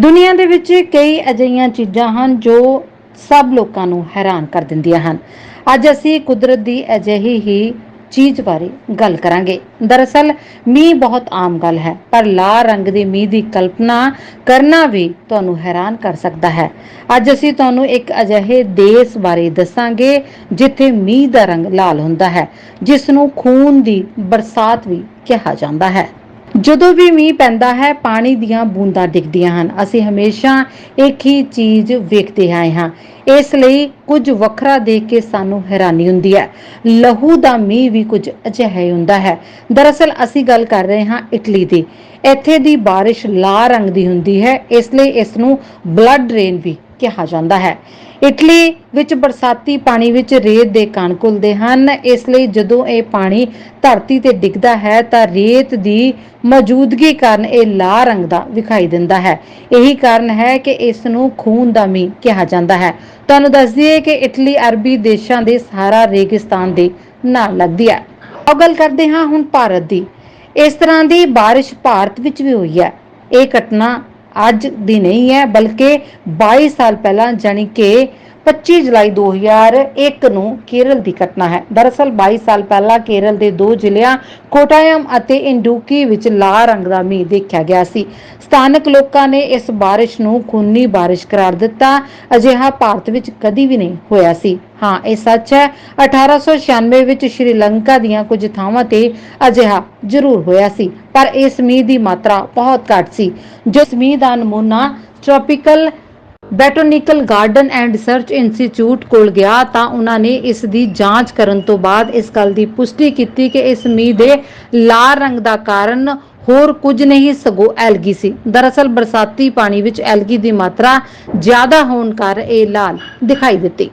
ਦੁਨੀਆ ਦੇ ਵਿੱਚ ਕਈ ਅਜਿਹੀਆਂ ਚੀਜ਼ਾਂ ਹਨ ਜੋ ਸਭ ਲੋਕਾਂ ਨੂੰ ਹੈਰਾਨ ਕਰ ਦਿੰਦੀਆਂ ਹਨ। ਅੱਜ ਅਸੀਂ ਕੁਦਰਤ ਦੀ ਅਜਿਹੀ ਹੀ ਚੀਜ਼ ਬਾਰੇ ਗੱਲ ਕਰਾਂਗੇ। ਦਰਅਸਲ, ਮੀਂਹ ਬਹੁਤ ਆਮ ਗੱਲ ਹੈ, ਪਰ ਲਾਲ ਰੰਗ ਦੇ ਮੀਂਹ ਦੀ ਕਲਪਨਾ ਕਰਨਾ ਵੀ ਤੁਹਾਨੂੰ ਹੈਰਾਨ ਕਰ ਸਕਦਾ ਹੈ। ਅੱਜ ਅਸੀਂ ਤੁਹਾਨੂੰ ਇੱਕ ਅਜਿਹੇ ਦੇਸ਼ ਬਾਰੇ ਦੱਸਾਂਗੇ, ਜਿੱਥੇ ਮੀਂਹ ਦਾ ਰੰਗ ਲਾਲ ਹੁੰਦਾ ਹੈ ਜਿਸ ਨੂੰ ਖੂਨ ਦੀ ਬਰਸਾਤ ਵੀ ਕਿਹਾ ਜਾਂਦਾ ਹੈ। ਜਦੋਂ ਵੀ ਮੀਂਹ ਪੈਂਦਾ ਹੈ, ਪਾਣੀ ਦੀਆਂ ਬੂੰਦਾਂ ਡਿੱਗਦੀਆਂ ਹਨ। ਅਸੀਂ ਹਮੇਸ਼ਾ ਇੱਕ ਹੀ ਚੀਜ਼ ਵੇਖਦੇ ਆਏ ਹਾਂ। ਇਸ ਲਈ ਕੁਝ ਵੱਖਰਾ ਦੇਖ ਕੇ ਸਾਨੂੰ ਹੈਰਾਨੀ ਹੁੰਦੀ ਹੈ। ਲਹੂ ਦਾ ਮੀਂਹ ਵੀ ਕੁਝ ਅਜਿਹਾ ਹੁੰਦਾ ਹੈ। ਦਰਅਸਲ ਅਸੀਂ ਗੱਲ ਕਰ ਰਹੇ ਹਾਂ ਇਟਲੀ ਦੀ। ਇੱਥੇ ਦੀ ਬਾਰਿਸ਼ ਲਾਲ ਰੰਗ ਦੀ ਹੁੰਦੀ ਹੈ, ਇਸ ਲਈ ਇਸ ਨੂੰ ਬਲੱਡ ਰੇਨ ਵੀ ਕਿਹਾ ਜਾਂਦਾ ਹੈ। ਇਟਲੀ ਵਿੱਚ ਬਰਸਾਤੀ ਪਾਣੀ ਵਿੱਚ ਰੇਤ ਦੇ ਕਣ ਘੁਲਦੇ ਹਨ। ਇਸ ਲਈ ਜਦੋਂ ਇਹ ਪਾਣੀ ਧਰਤੀ ਤੇ ਡਿੱਗਦਾ ਹੈ ਤਾਂ ਰੇਤ ਦੀ ਮੌਜੂਦਗੀ ਕਾਰਨ ਇਹ ਲਾਲ ਰੰਗ ਦਾ ਵਿਖਾਈ ਦਿੰਦਾ ਹੈ। ਇਹੀ ਕਾਰਨ ਹੈ ਕਿ ਇਸ ਨੂੰ ਖੂਨ ਦਾ ਮੀਂਹ ਕਿਹਾ ਜਾਂਦਾ ਹੈ। ਤੁਹਾਨੂੰ ਦੱਸ ਦਈਏ ਕਿ ਇਟਲੀ ਅਰਬੀ ਦੇਸ਼ਾਂ ਦੇ ਸਹਾਰਾ ਰੇਗਿਸਤਾਨ ਦੇ ਨਾਲ ਲੱਗਦੀ ਹੈ। ਆਓ ਗੱਲ ਕਰਦੇ ਹਾਂ ਹੁਣ ਭਾਰਤ ਦੀ। ਇਸ ਤਰ੍ਹਾਂ ਦੀ ਬਾਰਿਸ਼ ਭਾਰਤ ਵਿੱਚ ਵੀ ਹੋਈ ਹੈ। ਇਹ ਘਟਨਾ ਅੱਜ ਦੀ ਨਹੀਂ ਹੈ ਬਲਕਿ 22 ਸਾਲ ਪਹਿਲਾਂ ਜਾਣੀ ਕਿ 25 ਜੁਲਾਈ 2001 ਨੂੰ ਕੇਰਲ ਦੀ ਘਟਨਾ ਹੈ। ਦਰਅਸਲ 22 ਸਾਲ ਪਹਿਲਾਂ ਕੇਰਲ ਦੇ ਦੋ ਜ਼ਿਲ੍ਹਿਆਂ ਕੋਟਾਯਮ ਅਤੇ ਇੰਡੂਕੀ ਵਿੱਚ ਲਾਲ ਰੰਗ ਦਾ ਮੀਂਹ ਦੇਖਿਆ ਗਿਆ ਸੀ। ਸਥਾਨਕ ਲੋਕਾਂ ਨੇ ਇਸ ਬਾਰਿਸ਼ ਨੂੰ ਖੂਨੀ ਬਾਰਿਸ਼ ਕਰਾਰ ਦਿੱਤਾ। ਅਜਿਹਾ ਭਾਰਤ ਵਿੱਚ ਕਦੀ ਵੀ ਨਹੀਂ ਹੋਇਆ ਸੀ। ਹਾਂ, ਇਹ ਸੱਚ ਹੈ 1896 ਵਿੱਚ ਸ਼੍ਰੀਲੰਕਾ ਦੀਆਂ ਕੁਝ ਥਾਵਾਂ ਤੇ ਅਜਿਹਾ ਜ਼ਰੂਰ ਹੋਇਆ ਸੀ, ਪਰ ਇਸ ਮੀਂਹ ਦੀ ਮਾਤਰਾ ਬਹੁਤ ਘੱਟ ਸੀ, ਜਿਸ ਇਸ ਮੀਂਹ ਦਾ ਨਮੂਨਾ tropical botanical garden and research institute ਕੋਲ ਗਿਆ ਤਾਂ ਉਹਨਾਂ ਨੇ ਇਸ ਦੀ ਜਾਂਚ ਕਰਨ ਤੋਂ ਬਾਅਦ ਇਸ ਗੱਲ ਦੀ ਪੁਸ਼ਟੀ ਕੀਤੀ ਕਿ ਇਸ ਮੀਂਹ ਦੇ ਲਾਲ ਰੰਗ ਦਾ ਕਾਰਨ ਹੋਰ ਕੁਝ ਨਹੀਂ, ਸਗੋਂ ਐਲਗੀ ਸੀ। ਦਰਅਸਲ ਬਰਸਾਤੀ ਪਾਣੀ ਵਿੱਚ ਐਲਗੀ ਦੀ ਮਾਤਰਾ ਜ਼ਿਆਦਾ ਹੋਣ ਕਾਰਨ ਇਹ ਲਾਲ ਦਿਖਾਈ ਦਿੱਤੀ।